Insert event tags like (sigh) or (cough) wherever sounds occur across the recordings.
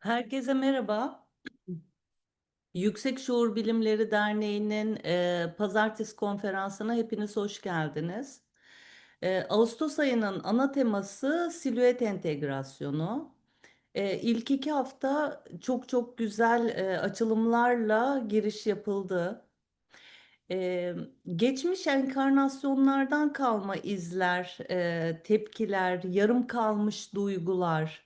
Herkese merhaba. Yüksek Şuur Bilimleri Derneği'nin e, pazartesi konferansına hepiniz hoş geldiniz. E, Ağustos ayının ana teması silüet entegrasyonu. E, ilk iki hafta çok çok güzel e, açılımlarla giriş yapıldı. E, geçmiş enkarnasyonlardan kalma izler, e, tepkiler, yarım kalmış duygular,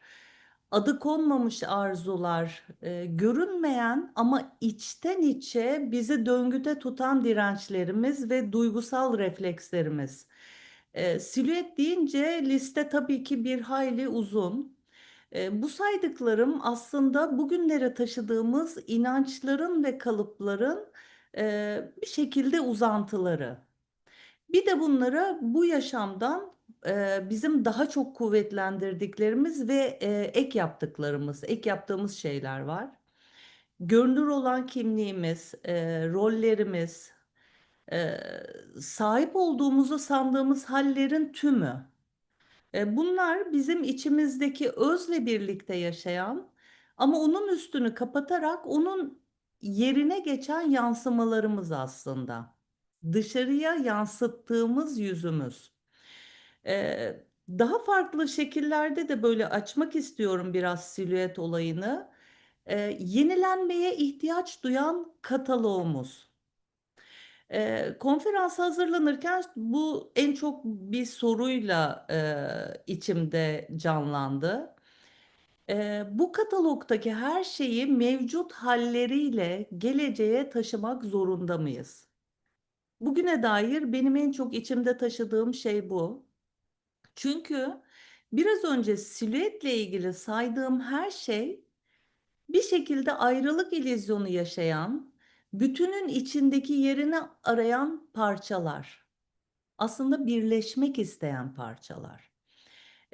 adı konmamış arzular, e, görünmeyen ama içten içe bizi döngüde tutan dirençlerimiz ve duygusal reflekslerimiz. E, silüet deyince liste tabii ki bir hayli uzun. E, bu saydıklarım aslında bugünlere taşıdığımız inançların ve kalıpların e, bir şekilde uzantıları. Bir de bunlara bu yaşamdan bizim daha çok kuvvetlendirdiklerimiz ve ek yaptıklarımız, ek yaptığımız şeyler var. Görünür olan kimliğimiz, rollerimiz, sahip olduğumuzu sandığımız hallerin tümü. Bunlar bizim içimizdeki özle birlikte yaşayan ama onun üstünü kapatarak onun yerine geçen yansımalarımız aslında. Dışarıya yansıttığımız yüzümüz. E, daha farklı şekillerde de böyle açmak istiyorum biraz silüet olayını. E, yenilenmeye ihtiyaç duyan kataloğumuz. E, konferans hazırlanırken bu en çok bir soruyla e, içimde canlandı. E, bu katalogdaki her şeyi mevcut halleriyle geleceğe taşımak zorunda mıyız? Bugüne dair benim en çok içimde taşıdığım şey bu. Çünkü biraz önce silüetle ilgili saydığım her şey bir şekilde ayrılık illüzyonu yaşayan, bütünün içindeki yerini arayan parçalar. Aslında birleşmek isteyen parçalar.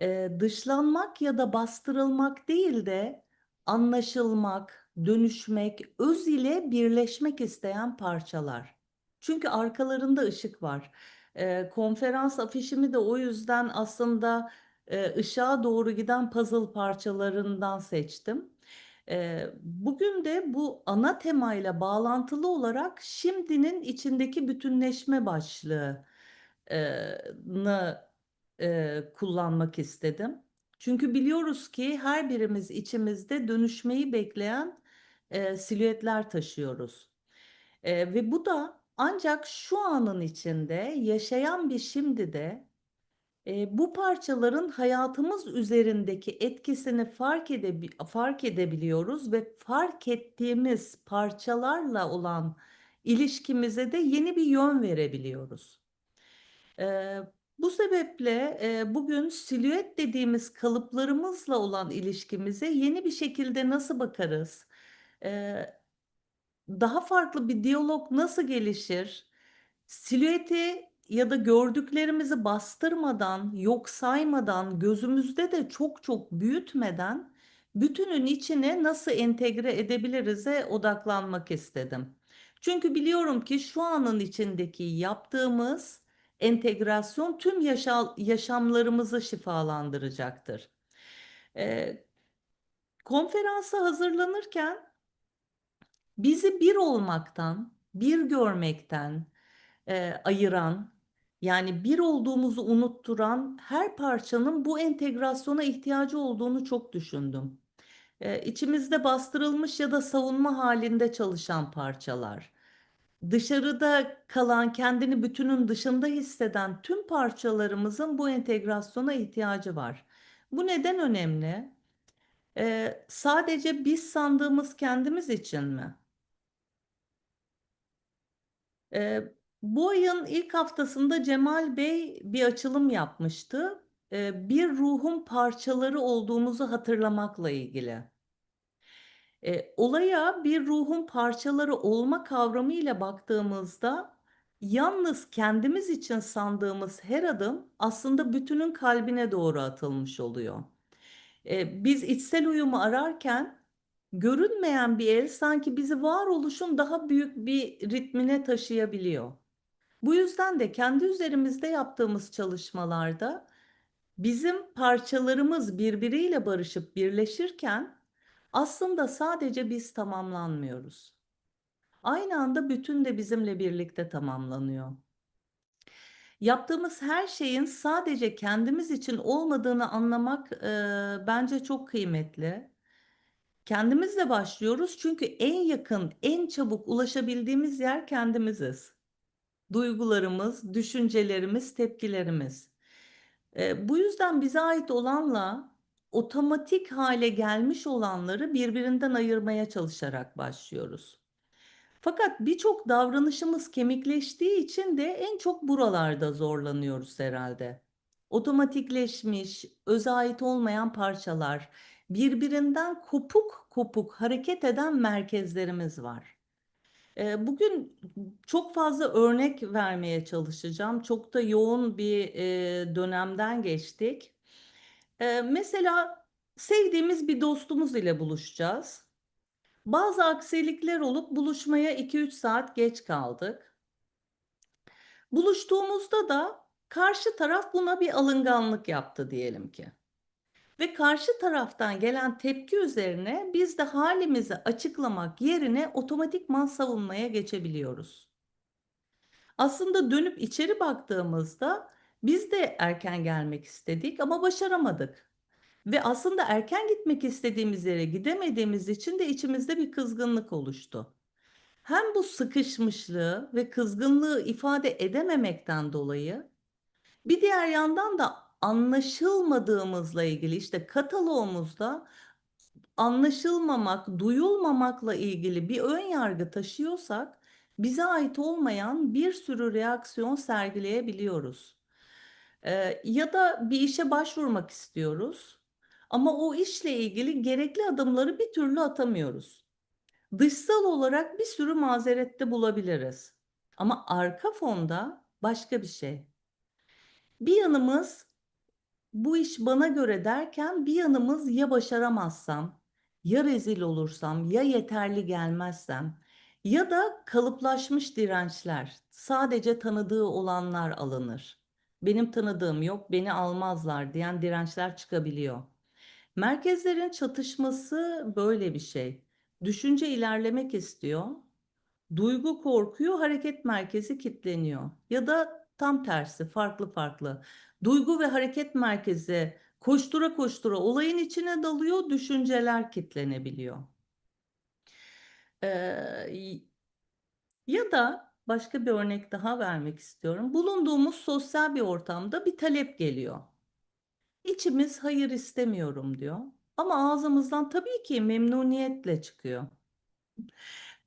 Ee, dışlanmak ya da bastırılmak değil de anlaşılmak, dönüşmek, öz ile birleşmek isteyen parçalar. Çünkü arkalarında ışık var. Ee, konferans afişimi de o yüzden aslında e, ışığa doğru giden puzzle parçalarından seçtim. Ee, bugün de bu ana temayla bağlantılı olarak şimdinin içindeki bütünleşme başlığını e, kullanmak istedim. Çünkü biliyoruz ki her birimiz içimizde dönüşmeyi bekleyen e, silüetler taşıyoruz. E, ve bu da ancak şu anın içinde yaşayan bir şimdide e, bu parçaların hayatımız üzerindeki etkisini fark, edebi fark edebiliyoruz ve fark ettiğimiz parçalarla olan ilişkimize de yeni bir yön verebiliyoruz. E, bu sebeple e, bugün silüet dediğimiz kalıplarımızla olan ilişkimize yeni bir şekilde nasıl bakarız? E, daha farklı bir diyalog nasıl gelişir? Silüeti ya da gördüklerimizi bastırmadan, yok saymadan, gözümüzde de çok çok büyütmeden bütünün içine nasıl entegre edebiliriz'e odaklanmak istedim. Çünkü biliyorum ki şu anın içindeki yaptığımız entegrasyon tüm yaşa yaşamlarımızı şifalandıracaktır. Ee, konferansa hazırlanırken bizi bir olmaktan, bir görmekten e, ayıran, yani bir olduğumuzu unutturan her parçanın bu entegrasyona ihtiyacı olduğunu çok düşündüm. E, içimizde bastırılmış ya da savunma halinde çalışan parçalar, dışarıda kalan kendini bütünün dışında hisseden tüm parçalarımızın bu entegrasyona ihtiyacı var. Bu neden önemli? E, sadece biz sandığımız kendimiz için mi? Ee, bu ayın ilk haftasında Cemal Bey bir açılım yapmıştı. Ee, bir ruhun parçaları olduğumuzu hatırlamakla ilgili. Ee, olaya bir ruhun parçaları olma kavramıyla baktığımızda yalnız kendimiz için sandığımız her adım aslında bütünün kalbine doğru atılmış oluyor. Ee, biz içsel uyumu ararken görünmeyen bir el sanki bizi varoluşun daha büyük bir ritmine taşıyabiliyor. Bu yüzden de kendi üzerimizde yaptığımız çalışmalarda bizim parçalarımız birbiriyle barışıp birleşirken Aslında sadece biz tamamlanmıyoruz. Aynı anda bütün de bizimle birlikte tamamlanıyor. Yaptığımız her şeyin sadece kendimiz için olmadığını anlamak e, bence çok kıymetli. Kendimizle başlıyoruz çünkü en yakın, en çabuk ulaşabildiğimiz yer kendimiziz. Duygularımız, düşüncelerimiz, tepkilerimiz. E, bu yüzden bize ait olanla otomatik hale gelmiş olanları birbirinden ayırmaya çalışarak başlıyoruz. Fakat birçok davranışımız kemikleştiği için de en çok buralarda zorlanıyoruz herhalde. Otomatikleşmiş, öze ait olmayan parçalar, birbirinden kopuk kopuk hareket eden merkezlerimiz var. Ee, Bugün çok fazla örnek vermeye çalışacağım. Çok da yoğun bir e, dönemden geçtik. Ee, Mesela sevdiğimiz bir dostumuz ile buluşacağız. Bazı aksilikler olup buluşmaya 2-3 saat geç kaldık. Buluştuğumuzda da karşı taraf buna bir alınganlık yaptı diyelim ki. Ve karşı taraftan gelen tepki üzerine biz de halimizi açıklamak yerine otomatikman savunmaya geçebiliyoruz. Aslında dönüp içeri baktığımızda biz de erken gelmek istedik ama başaramadık. Ve aslında erken gitmek istediğimiz yere gidemediğimiz için de içimizde bir kızgınlık oluştu. Hem bu sıkışmışlığı ve kızgınlığı ifade edememekten dolayı bir diğer yandan da anlaşılmadığımızla ilgili işte kataloğumuzda anlaşılmamak, duyulmamakla ilgili bir ön yargı taşıyorsak bize ait olmayan bir sürü reaksiyon sergileyebiliyoruz. Ee, ya da bir işe başvurmak istiyoruz ama o işle ilgili gerekli adımları bir türlü atamıyoruz. Dışsal olarak bir sürü mazerette bulabiliriz. Ama arka fonda başka bir şey. Bir yanımız bu iş bana göre derken bir yanımız ya başaramazsam, ya rezil olursam, ya yeterli gelmezsem ya da kalıplaşmış dirençler, sadece tanıdığı olanlar alınır. Benim tanıdığım yok, beni almazlar diyen dirençler çıkabiliyor. Merkezlerin çatışması böyle bir şey. Düşünce ilerlemek istiyor. Duygu korkuyor, hareket merkezi kilitleniyor. Ya da tam tersi, farklı farklı. Duygu ve hareket merkezi koştura koştura olayın içine dalıyor, düşünceler kilitlenebiliyor. Ee, ya da başka bir örnek daha vermek istiyorum. Bulunduğumuz sosyal bir ortamda bir talep geliyor. İçimiz hayır istemiyorum diyor. Ama ağzımızdan tabii ki memnuniyetle çıkıyor.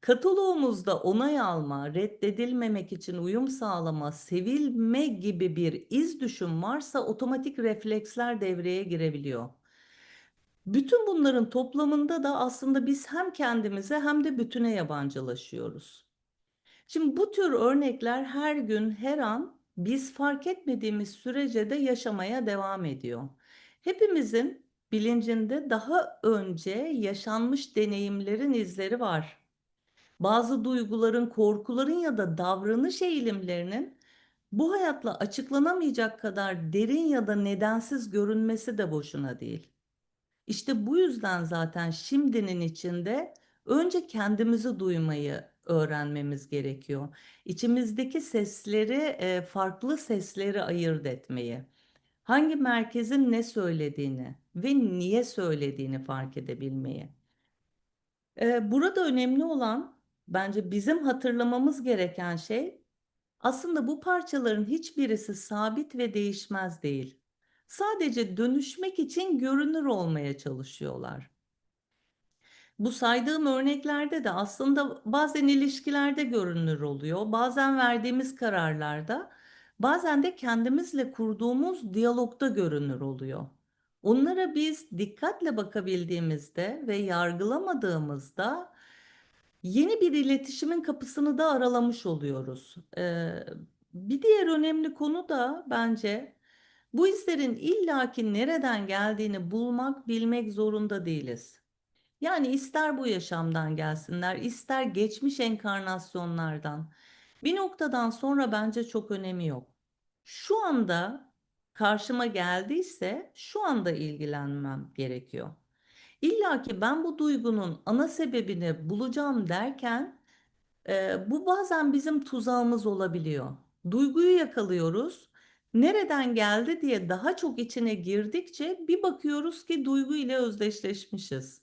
Kataloğumuzda onay alma, reddedilmemek için uyum sağlama, sevilme gibi bir iz düşüm varsa otomatik refleksler devreye girebiliyor. Bütün bunların toplamında da aslında biz hem kendimize hem de bütüne yabancılaşıyoruz. Şimdi bu tür örnekler her gün, her an biz fark etmediğimiz sürece de yaşamaya devam ediyor. Hepimizin bilincinde daha önce yaşanmış deneyimlerin izleri var. Bazı duyguların, korkuların ya da davranış eğilimlerinin bu hayatla açıklanamayacak kadar derin ya da nedensiz görünmesi de boşuna değil. İşte bu yüzden zaten şimdinin içinde önce kendimizi duymayı öğrenmemiz gerekiyor. İçimizdeki sesleri, e, farklı sesleri ayırt etmeyi. Hangi merkezin ne söylediğini ve niye söylediğini fark edebilmeyi. E, Burada önemli olan bence bizim hatırlamamız gereken şey aslında bu parçaların hiçbirisi sabit ve değişmez değil. Sadece dönüşmek için görünür olmaya çalışıyorlar. Bu saydığım örneklerde de aslında bazen ilişkilerde görünür oluyor, bazen verdiğimiz kararlarda, bazen de kendimizle kurduğumuz diyalogda görünür oluyor. Onlara biz dikkatle bakabildiğimizde ve yargılamadığımızda yeni bir iletişimin kapısını da aralamış oluyoruz. Ee, bir diğer önemli konu da bence bu hislerin illaki nereden geldiğini bulmak, bilmek zorunda değiliz. Yani ister bu yaşamdan gelsinler, ister geçmiş enkarnasyonlardan. Bir noktadan sonra bence çok önemi yok. Şu anda karşıma geldiyse şu anda ilgilenmem gerekiyor. İlla ki ben bu duygunun ana sebebini bulacağım derken e, bu bazen bizim tuzağımız olabiliyor. Duyguyu yakalıyoruz. Nereden geldi diye daha çok içine girdikçe bir bakıyoruz ki duygu ile özdeşleşmişiz.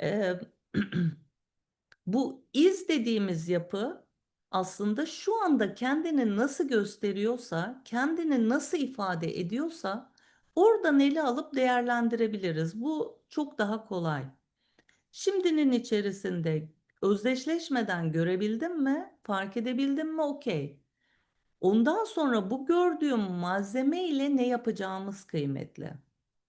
E, (clears throat) bu iz dediğimiz yapı aslında şu anda kendini nasıl gösteriyorsa, kendini nasıl ifade ediyorsa oradan ele alıp değerlendirebiliriz. Bu çok daha kolay. Şimdinin içerisinde özdeşleşmeden görebildim mi, fark edebildim mi? Okey. Ondan sonra bu gördüğüm malzeme ile ne yapacağımız kıymetli.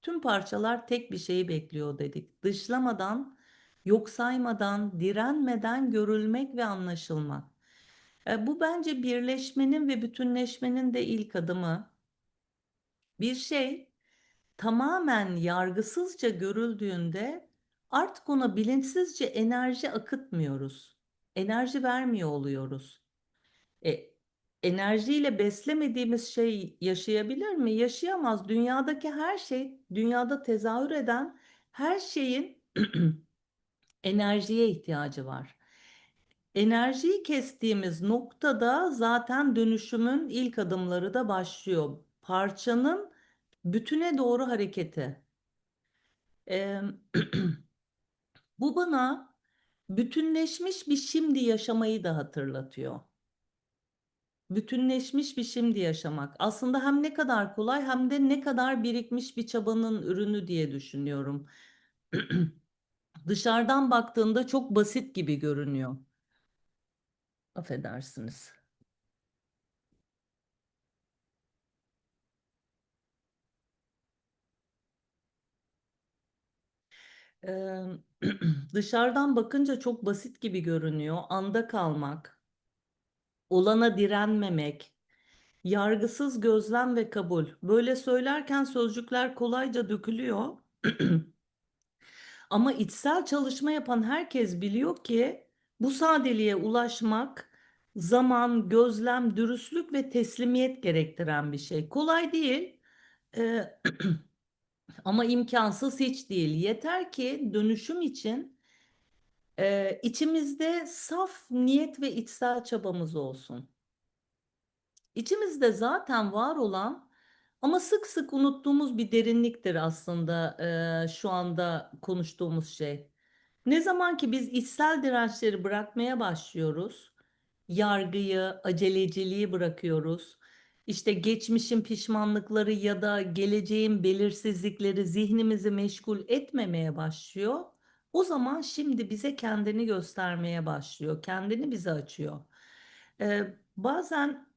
Tüm parçalar tek bir şeyi bekliyor dedik. Dışlamadan, yok saymadan, direnmeden görülmek ve anlaşılmak. E, bu bence birleşmenin ve bütünleşmenin de ilk adımı. Bir şey tamamen yargısızca görüldüğünde artık ona bilinçsizce enerji akıtmıyoruz. Enerji vermiyor oluyoruz. E, enerjiyle beslemediğimiz şey yaşayabilir mi? Yaşayamaz. Dünyadaki her şey, dünyada tezahür eden her şeyin (clears throat) enerjiye ihtiyacı var. Enerjiyi kestiğimiz noktada zaten dönüşümün ilk adımları da başlıyor. Parçanın bütüne doğru hareketi. Ee, (clears throat) bu bana bütünleşmiş bir şimdi yaşamayı da hatırlatıyor. Bütünleşmiş bir şimdi yaşamak. Aslında hem ne kadar kolay hem de ne kadar birikmiş bir çabanın ürünü diye düşünüyorum. (clears throat) Dışarıdan baktığında çok basit gibi görünüyor. Affedersiniz. Ee, (clears throat) dışarıdan bakınca çok basit gibi görünüyor. Anda kalmak, olana direnmemek, yargısız gözlem ve kabul. Böyle söylerken sözcükler kolayca dökülüyor. (clears throat) Ama içsel çalışma yapan herkes biliyor ki bu sadeliğe ulaşmak zaman, gözlem, dürüstlük ve teslimiyet gerektiren bir şey. Kolay değil. Ee, (clears throat) Ama imkansız hiç değil. Yeter ki dönüşüm için e, içimizde saf niyet ve içsel çabamız olsun. İçimizde zaten var olan ama sık sık unuttuğumuz bir derinliktir aslında e, şu anda konuştuğumuz şey. Ne zaman ki biz içsel dirençleri bırakmaya başlıyoruz, yargıyı, aceleciliği bırakıyoruz. İşte geçmişin pişmanlıkları ya da geleceğin belirsizlikleri zihnimizi meşgul etmemeye başlıyor. O zaman şimdi bize kendini göstermeye başlıyor, kendini bize açıyor. Ee, bazen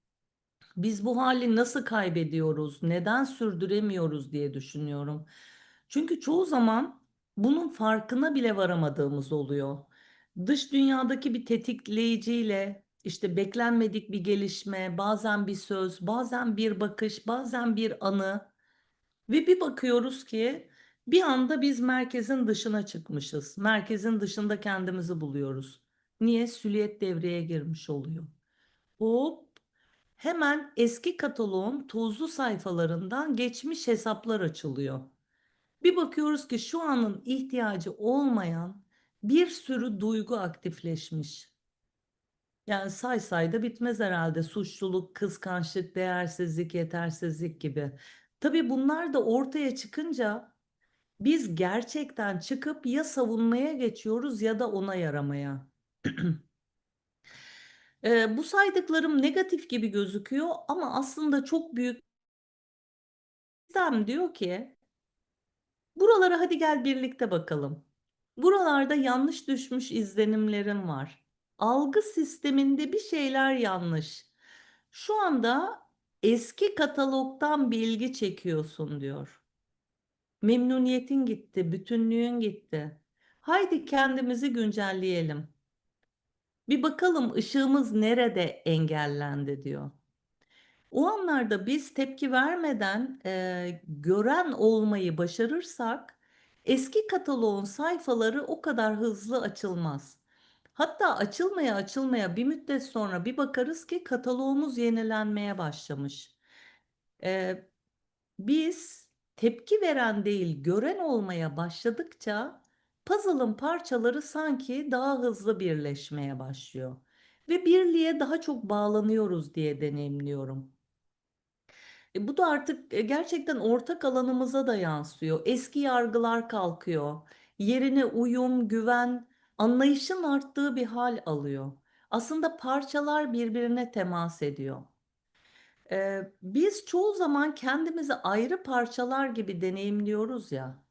(clears throat) biz bu hali nasıl kaybediyoruz, neden sürdüremiyoruz diye düşünüyorum. Çünkü çoğu zaman bunun farkına bile varamadığımız oluyor. Dış dünyadaki bir tetikleyiciyle işte beklenmedik bir gelişme, bazen bir söz, bazen bir bakış, bazen bir anı ve bir bakıyoruz ki bir anda biz merkezin dışına çıkmışız. Merkezin dışında kendimizi buluyoruz. Niye? Süliyet devreye girmiş oluyor. Hop hemen eski kataloğun tozlu sayfalarından geçmiş hesaplar açılıyor. Bir bakıyoruz ki şu anın ihtiyacı olmayan bir sürü duygu aktifleşmiş. Yani say say da bitmez herhalde. Suçluluk, kıskançlık, değersizlik, yetersizlik gibi. Tabii bunlar da ortaya çıkınca biz gerçekten çıkıp ya savunmaya geçiyoruz ya da ona yaramaya. (clears throat) Ee, bu saydıklarım negatif gibi gözüküyor ama aslında çok büyük sistem diyor ki buralara hadi gel birlikte bakalım. Buralarda yanlış düşmüş izlenimlerim var. Algı sisteminde bir şeyler yanlış. Şu anda eski katalogdan bilgi çekiyorsun diyor. Memnuniyetin gitti, bütünlüğün gitti. Haydi kendimizi güncelleyelim. Bir bakalım ışığımız nerede engellendi diyor. O anlarda biz tepki vermeden e, gören olmayı başarırsak eski kataloğun sayfaları o kadar hızlı açılmaz. Hatta açılmaya açılmaya bir müddet sonra bir bakarız ki kataloğumuz yenilenmeye başlamış. E, biz tepki veren değil, gören olmaya başladıkça puzzle'ın parçaları sanki daha hızlı birleşmeye başlıyor ve birliğe daha çok bağlanıyoruz diye deneyimliyorum. E, bu da artık e, gerçekten ortak alanımıza da yansıyor. Eski yargılar kalkıyor. Yerine uyum, güven, anlayışın arttığı bir hal alıyor. Aslında parçalar birbirine temas ediyor. Ee, biz çoğu zaman kendimizi ayrı parçalar gibi deneyimliyoruz ya.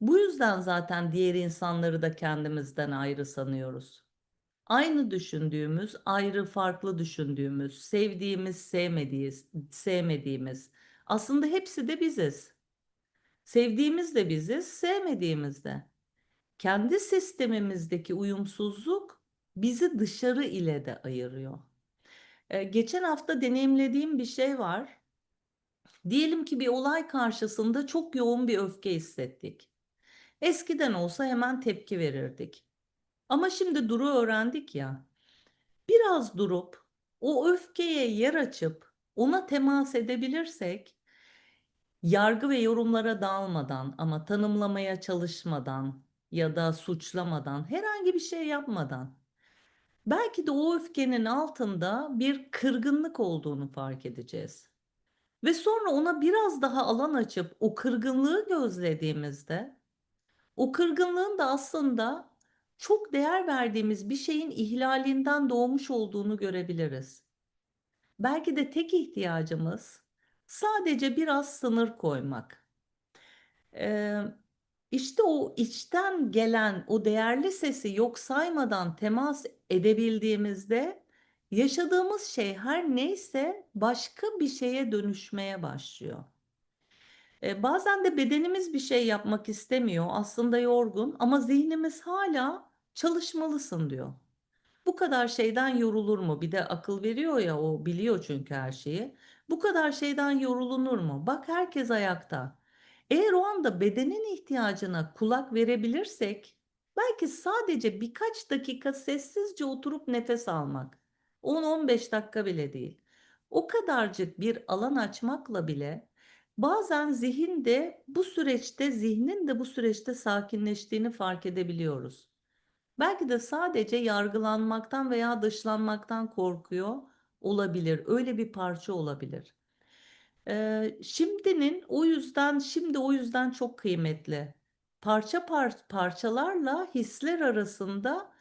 Bu yüzden zaten diğer insanları da kendimizden ayrı sanıyoruz. Aynı düşündüğümüz, ayrı farklı düşündüğümüz, sevdiğimiz, sevmediğimiz, sevmediğimiz. Aslında hepsi de biziz. Sevdiğimiz de biziz, sevmediğimiz de. Kendi sistemimizdeki uyumsuzluk bizi dışarı ile de ayırıyor. Ee, geçen hafta deneyimlediğim bir şey var. Diyelim ki bir olay karşısında çok yoğun bir öfke hissettik. Eskiden olsa hemen tepki verirdik. Ama şimdi duru öğrendik ya. Biraz durup o öfkeye yer açıp ona temas edebilirsek yargı ve yorumlara dalmadan ama tanımlamaya çalışmadan ya da suçlamadan herhangi bir şey yapmadan belki de o öfkenin altında bir kırgınlık olduğunu fark edeceğiz. Ve sonra ona biraz daha alan açıp o kırgınlığı gözlediğimizde o kırgınlığın da aslında çok değer verdiğimiz bir şeyin ihlalinden doğmuş olduğunu görebiliriz. Belki de tek ihtiyacımız sadece biraz sınır koymak. Ee, işte o içten gelen o değerli sesi yok saymadan temas edebildiğimizde yaşadığımız şey her neyse başka bir şeye dönüşmeye başlıyor. E, bazen de bedenimiz bir şey yapmak istemiyor, aslında yorgun ama zihnimiz hala çalışmalısın diyor. Bu kadar şeyden yorulur mu? Bir de akıl veriyor ya o biliyor çünkü her şeyi. Bu kadar şeyden yorulunur mu? Bak herkes ayakta. Eğer o anda bedenin ihtiyacına kulak verebilirsek belki sadece birkaç dakika sessizce oturup nefes almak. 10-15 dakika bile değil. O kadarcık bir alan açmakla bile bazen zihin de bu süreçte zihnin de bu süreçte sakinleştiğini fark edebiliyoruz. Belki de sadece yargılanmaktan veya dışlanmaktan korkuyor olabilir. Öyle bir parça olabilir. Şimdinin o yüzden şimdi o yüzden çok kıymetli. Parça par parçalarla hisler arasında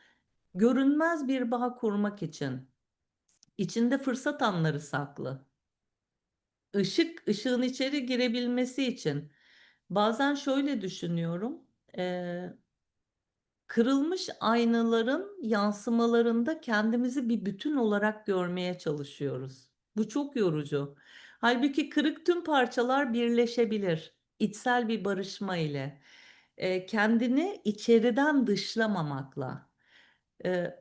görünmez bir bağ kurmak için. İçinde fırsat anları saklı. Işık, ışığın içeri girebilmesi için. Bazen şöyle düşünüyorum. Ee, kırılmış aynaların yansımalarında kendimizi bir bütün olarak görmeye çalışıyoruz. Bu çok yorucu. Halbuki kırık tüm parçalar birleşebilir. İçsel bir barışma ile. Ee, kendini içeriden dışlamamakla. Ee,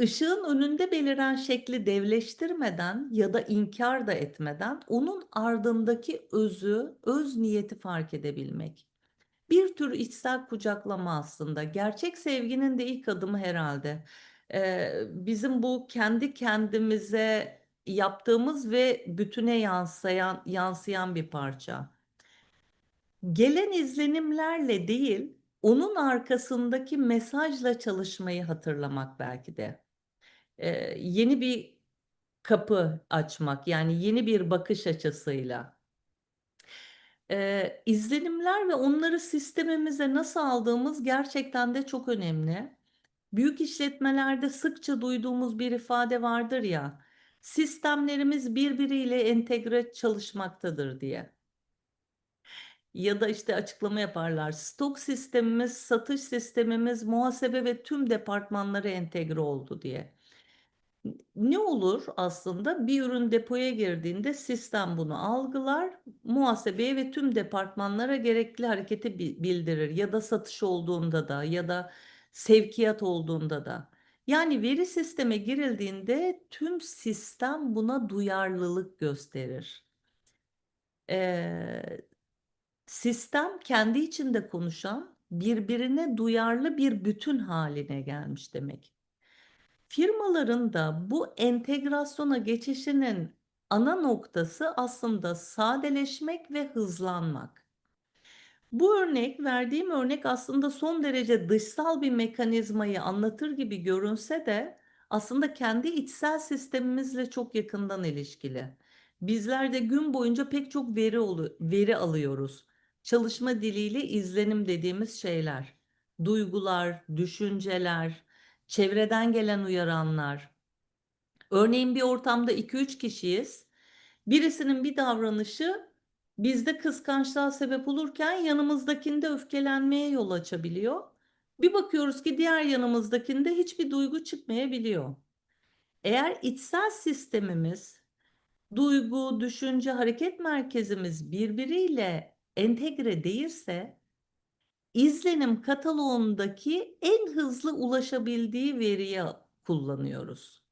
ışığın önünde beliren şekli devleştirmeden ya da inkar da etmeden onun ardındaki özü, öz niyeti fark edebilmek. Bir tür içsel kucaklama aslında. Gerçek sevginin de ilk adımı herhalde. Ee, bizim bu kendi kendimize yaptığımız ve bütüne yansıyan yansıyan bir parça. Gelen izlenimlerle değil, onun arkasındaki mesajla çalışmayı hatırlamak belki de. Ee, yeni bir kapı açmak, yani yeni bir bakış açısıyla. Ee, izlenimler ve onları sistemimize nasıl aldığımız gerçekten de çok önemli. Büyük işletmelerde sıkça duyduğumuz bir ifade vardır ya, sistemlerimiz birbiriyle entegre çalışmaktadır diye. Ya da işte açıklama yaparlar. Stok sistemimiz, satış sistemimiz, muhasebe ve tüm departmanları entegre oldu diye. Ne olur aslında bir ürün depoya girdiğinde sistem bunu algılar, muhasebeye ve tüm departmanlara gerekli hareketi bildirir ya da satış olduğunda da ya da sevkiyat olduğunda da. Yani veri sisteme girildiğinde tüm sistem buna duyarlılık gösterir. Ee, sistem kendi içinde konuşan, birbirine duyarlı bir bütün haline gelmiş demek. Firmaların da bu entegrasyona geçişinin ana noktası aslında sadeleşmek ve hızlanmak. Bu örnek, verdiğim örnek aslında son derece dışsal bir mekanizmayı anlatır gibi görünse de aslında kendi içsel sistemimizle çok yakından ilişkili. Bizler de gün boyunca pek çok veri veri alıyoruz. Çalışma diliyle izlenim dediğimiz şeyler, duygular, düşünceler, çevreden gelen uyaranlar. Örneğin bir ortamda 2-3 kişiyiz. Birisinin bir davranışı bizde kıskançlığa sebep olurken yanımızdakinde öfkelenmeye yol açabiliyor. Bir bakıyoruz ki diğer yanımızdakinde hiçbir duygu çıkmayabiliyor. Eğer içsel sistemimiz, duygu, düşünce, hareket merkezimiz birbiriyle entegre değilse izlenim kataloğundaki en hızlı ulaşabildiği veriyi kullanıyoruz.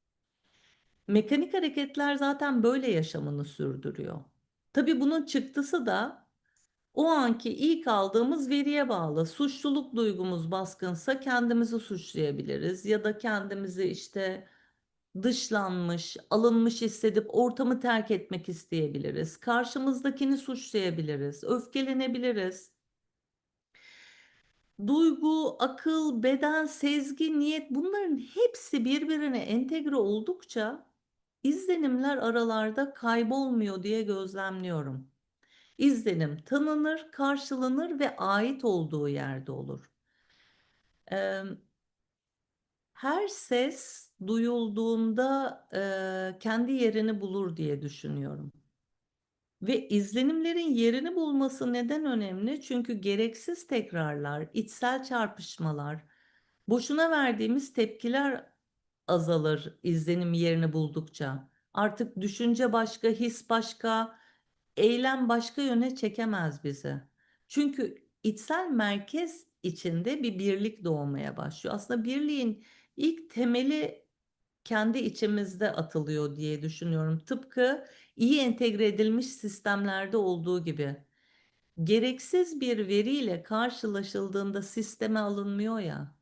Mekanik hareketler zaten böyle yaşamını sürdürüyor. Tabii bunun çıktısı da o anki ilk aldığımız veriye bağlı. Suçluluk duygumuz baskınsa kendimizi suçlayabiliriz ya da kendimizi işte dışlanmış, alınmış hissedip ortamı terk etmek isteyebiliriz. Karşımızdakini suçlayabiliriz, öfkelenebiliriz. Duygu, akıl, beden, sezgi, niyet bunların hepsi birbirine entegre oldukça izlenimler aralarda kaybolmuyor diye gözlemliyorum. İzlenim tanınır, karşılanır ve ait olduğu yerde olur. her ses duyulduğunda kendi yerini bulur diye düşünüyorum. Ve izlenimlerin yerini bulması neden önemli? Çünkü gereksiz tekrarlar, içsel çarpışmalar, boşuna verdiğimiz tepkiler azalır izlenim yerini buldukça. Artık düşünce başka, his başka, eylem başka yöne çekemez bizi. Çünkü içsel merkez içinde bir birlik doğmaya başlıyor. Aslında birliğin ilk temeli kendi içimizde atılıyor diye düşünüyorum. Tıpkı iyi entegre edilmiş sistemlerde olduğu gibi. Gereksiz bir veriyle karşılaşıldığında sisteme alınmıyor ya.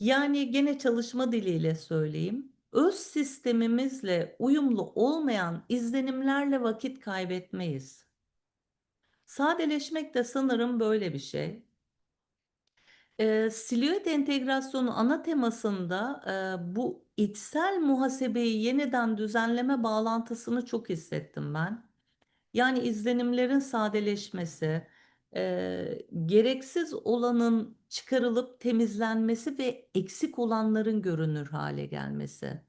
Yani gene çalışma diliyle söyleyeyim. Öz sistemimizle uyumlu olmayan izlenimlerle vakit kaybetmeyiz. Sadeleşmek de sanırım böyle bir şey. E, silüet entegrasyonu ana temasında e, bu içsel muhasebeyi yeniden düzenleme bağlantısını çok hissettim ben. Yani izlenimlerin sadeleşmesi, e, gereksiz olanın çıkarılıp temizlenmesi ve eksik olanların görünür hale gelmesi.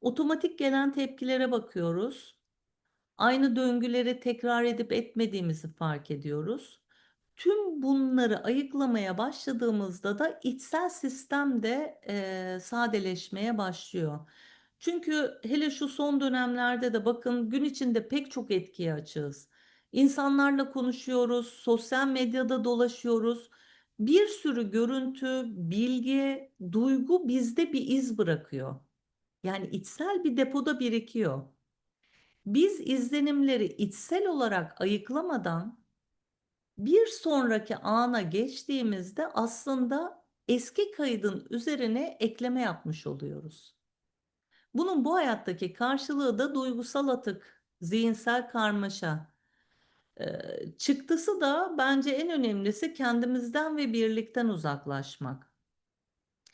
Otomatik gelen tepkilere bakıyoruz. Aynı döngüleri tekrar edip etmediğimizi fark ediyoruz. Tüm bunları ayıklamaya başladığımızda da içsel sistem de e, sadeleşmeye başlıyor. Çünkü hele şu son dönemlerde de bakın gün içinde pek çok etkiye açığız. İnsanlarla konuşuyoruz, sosyal medyada dolaşıyoruz. Bir sürü görüntü, bilgi, duygu bizde bir iz bırakıyor. Yani içsel bir depoda birikiyor. Biz izlenimleri içsel olarak ayıklamadan bir sonraki ana geçtiğimizde aslında eski kaydın üzerine ekleme yapmış oluyoruz. Bunun bu hayattaki karşılığı da duygusal atık, zihinsel karmaşa. Çıktısı da bence en önemlisi kendimizden ve birlikten uzaklaşmak.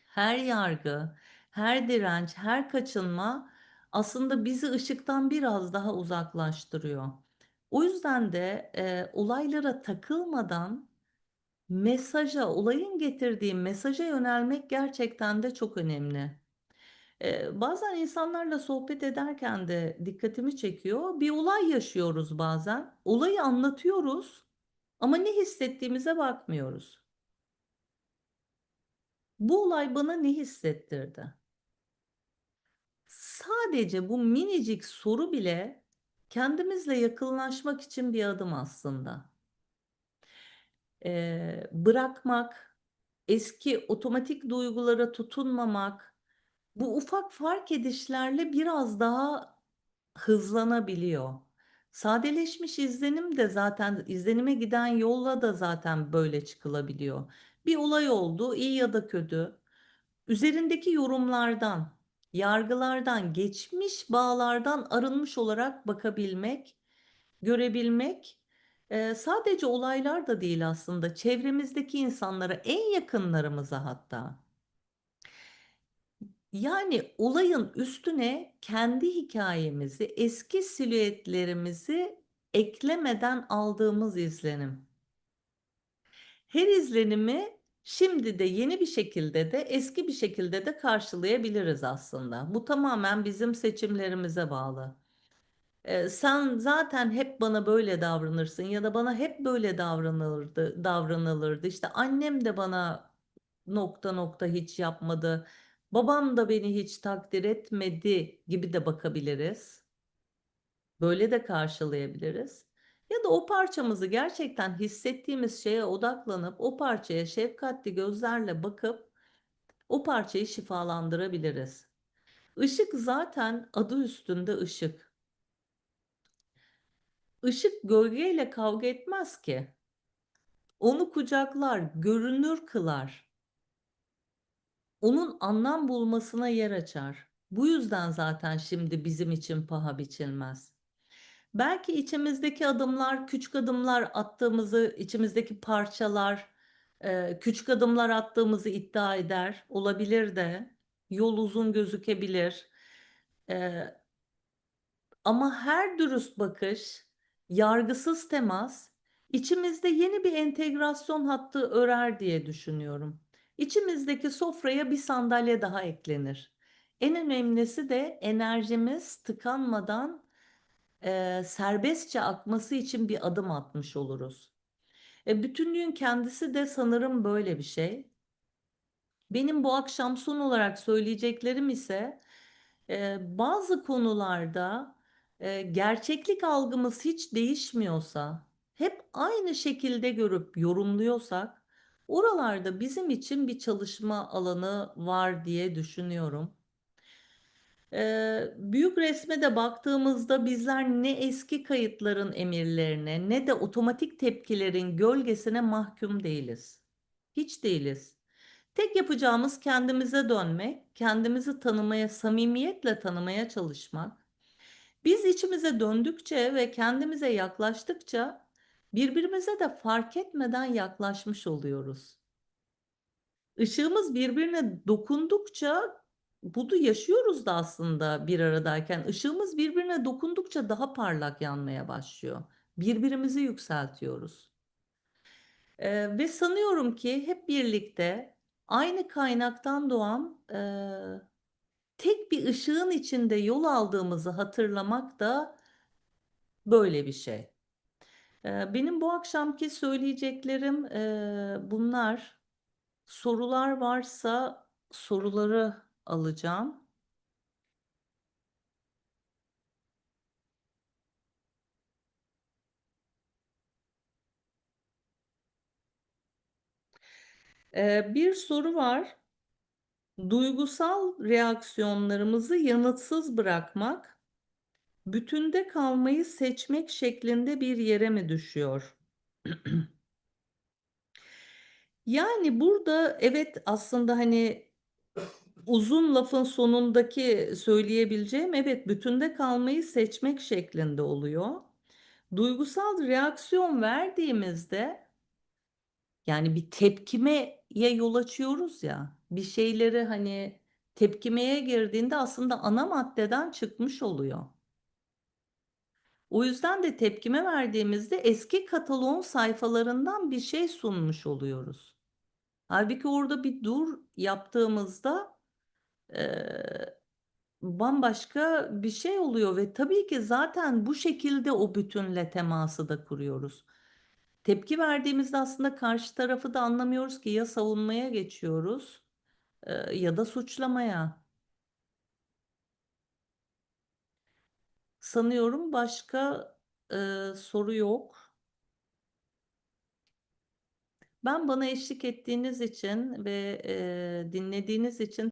Her yargı, her direnç, her kaçınma aslında bizi ışıktan biraz daha uzaklaştırıyor. O yüzden de e, olaylara takılmadan mesaja, olayın getirdiği mesaja yönelmek gerçekten de çok önemli. Bazen insanlarla sohbet ederken de dikkatimi çekiyor. Bir olay yaşıyoruz bazen. Olayı anlatıyoruz ama ne hissettiğimize bakmıyoruz. Bu olay bana ne hissettirdi? Sadece bu minicik soru bile kendimizle yakınlaşmak için bir adım aslında. Ee, bırakmak, eski otomatik duygulara tutunmamak, bu ufak fark edişlerle biraz daha hızlanabiliyor. Sadeleşmiş izlenim de zaten izlenime giden yolla da zaten böyle çıkılabiliyor. Bir olay oldu, iyi ya da kötü. Üzerindeki yorumlardan yargılardan, geçmiş bağlardan arınmış olarak bakabilmek, görebilmek, e, sadece olaylar da değil aslında, çevremizdeki insanlara, en yakınlarımıza hatta. Yani olayın üstüne kendi hikayemizi, eski silüetlerimizi eklemeden aldığımız izlenim. Her izlenimi şimdi de yeni bir şekilde de eski bir şekilde de karşılayabiliriz aslında. Bu tamamen bizim seçimlerimize bağlı. Ee, sen zaten hep bana böyle davranırsın ya da bana hep böyle davranılırdı, davranılırdı. İşte annem de bana nokta nokta hiç yapmadı. Babam da beni hiç takdir etmedi gibi de bakabiliriz. Böyle de karşılayabiliriz. Ya da o parçamızı gerçekten hissettiğimiz şeye odaklanıp o parçaya şefkatli gözlerle bakıp o parçayı şifalandırabiliriz. Işık zaten adı üstünde ışık. Işık gölgeyle kavga etmez ki. Onu kucaklar, görünür kılar. Onun anlam bulmasına yer açar. Bu yüzden zaten şimdi bizim için paha biçilmez. Belki içimizdeki adımlar, küçük adımlar attığımızı, içimizdeki parçalar, e, küçük adımlar attığımızı iddia eder. Olabilir de. Yol uzun gözükebilir. E, ama her dürüst bakış, yargısız temas, içimizde yeni bir entegrasyon hattı örer diye düşünüyorum. İçimizdeki sofraya bir sandalye daha eklenir. En önemlisi de enerjimiz tıkanmadan e, serbestçe akması için bir adım atmış oluruz. E, bütünlüğün kendisi de sanırım böyle bir şey. Benim bu akşam son olarak söyleyeceklerim ise e, bazı konularda e, gerçeklik algımız hiç değişmiyorsa, hep aynı şekilde görüp yorumluyorsak, oralarda bizim için bir çalışma alanı var diye düşünüyorum. Ee, büyük resme de baktığımızda bizler ne eski kayıtların emirlerine ne de otomatik tepkilerin gölgesine mahkum değiliz. Hiç değiliz. Tek yapacağımız kendimize dönmek, kendimizi tanımaya, samimiyetle tanımaya çalışmak. Biz içimize döndükçe ve kendimize yaklaştıkça birbirimize de fark etmeden yaklaşmış oluyoruz. Işığımız birbirine dokundukça bunu yaşıyoruz da aslında bir aradayken. Işığımız birbirine dokundukça daha parlak yanmaya başlıyor. Birbirimizi yükseltiyoruz. Ee, ve sanıyorum ki hep birlikte aynı kaynaktan doğan e, tek bir ışığın içinde yol aldığımızı hatırlamak da böyle bir şey. Benim bu akşamki söyleyeceklerim bunlar. Sorular varsa soruları alacağım. Bir soru var. Duygusal reaksiyonlarımızı yanıtsız bırakmak, bütünde kalmayı seçmek şeklinde bir yere mi düşüyor? (clears throat) Yani burada evet aslında hani uzun lafın sonundaki söyleyebileceğim evet bütünde kalmayı seçmek şeklinde oluyor. Duygusal reaksiyon verdiğimizde yani bir tepkimeye yol açıyoruz ya bir şeyleri hani tepkimeye girdiğinde aslında ana maddeden çıkmış oluyor. O yüzden de tepkime verdiğimizde eski kataloğun sayfalarından bir şey sunmuş oluyoruz. Halbuki orada bir dur yaptığımızda e, bambaşka bir şey oluyor ve tabii ki zaten bu şekilde o bütünle teması da kuruyoruz. Tepki verdiğimizde aslında karşı tarafı da anlamıyoruz ki ya savunmaya geçiyoruz e, ya da suçlamaya. Sanıyorum başka e, soru yok. Ben bana eşlik ettiğiniz için ve e, dinlediğiniz için